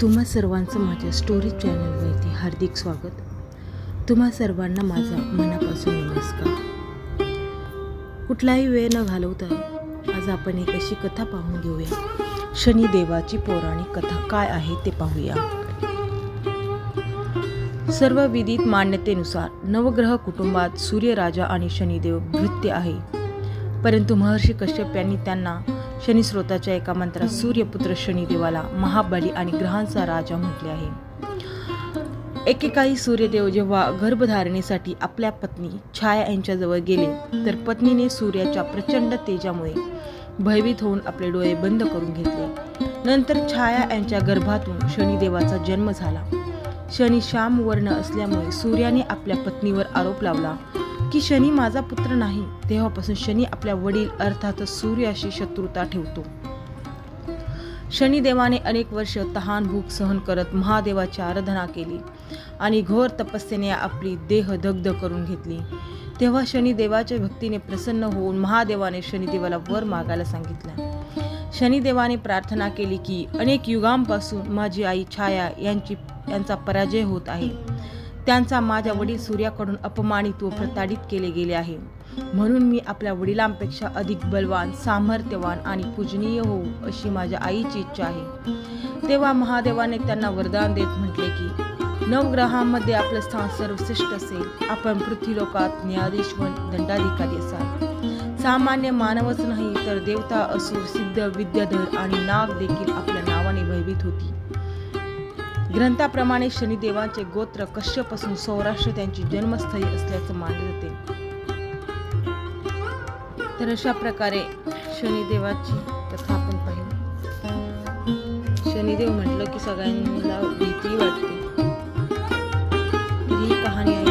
तुम्हा सर्वांचं माझ्या स्टोरी चॅनलवरती हार्दिक स्वागत. तुम्हा सर्वांना माझा मनापासून नमस्कार. कुठलाही वेळ न घालवता आज आपण एक अशी कथा पाहून घेऊया. शनिदेवाची पौराणिक कथा काय आहे ते पाहूया. सर्व विदित मान्यतेनुसार नवग्रह कुटुंबात सूर्यराजा आणि शनिदेव भृत्य आहे. परंतु महर्षी कश्यप यांनी त्यांना शनिस्रोताच्या एका मंत्रात सूर्यपुत्र शनिदेवाला महाबली आणि ग्रहांचा राजा म्हटले आहे. एकेकाळी सूर्यदेव जेव्हा गर्भधारणेसाठी आपल्या पत्नी छाया यांच्याजवळ गेले तर पत्नीने सूर्याच्या प्रचंड तेजामुळे भयभीत होऊन आपले डोळे बंद करून घेतले. नंतर छाया यांच्या गर्भातून शनिदेवाचा जन्म झाला. शनी श्याम वर्ण असल्यामुळे सूर्याने आपल्या पत्नीवर आरोप लावला की शनी माझा पुत्र नाही तेव्हापासून शनी आपल्या वडील अर्थात सूर्याशी शत्रुता ठेवतो. शनिदेवाने अनेक वर्ष तहान भूक सहन करत महादेवाची आराधना केली आणि घोर तपस्येने आपली देह दग्ध करून घेतली. तेव्हा शनिदेवाच्या भक्तीने प्रसन्न होऊन महादेवाने शनिदेवाला वर मागायला सांगितलं. शनिदेवाने प्रार्थना केली की अनेक युगांपासून माझी आई छाया यांची यांचा पराजय होत आहे. त्यांचा माझ्या वडील सूर्याकडून अपमानित व प्रताडित केले गेले आहे. म्हणून मी आपल्या वडिलांपेक्षा अधिक बलवान सामर्थ्यवान आणि पूजनीय होऊ अशी माझ्या आईची इच्छा आहे. तेव्हा महादेवाने त्यांना वरदान देत म्हटले की नवग्रहांमध्ये आपलं स्थान सर्वश्रेष्ठ असेल. आपण पृथ्वीलोकात न्यायाधीश व दंडाधिकारी असाल. सामान्य मानवच नाही तर देवता असुर सिद्ध विद्याधर आणि नाग देखील आपल्या नावाने भयभीत होती. ग्रंथाप्रमाणे शनिदेवांचे गोत्र कश्यपासून सौराष्ट्र त्यांची जन्मस्थळी असल्याचं मानले जाते. तर अशा प्रकारे शनिदेवाची कथा आपण पाहिली. शनिदेव म्हटलं की सगळ्यांना भीती वाटते. ही कहाणी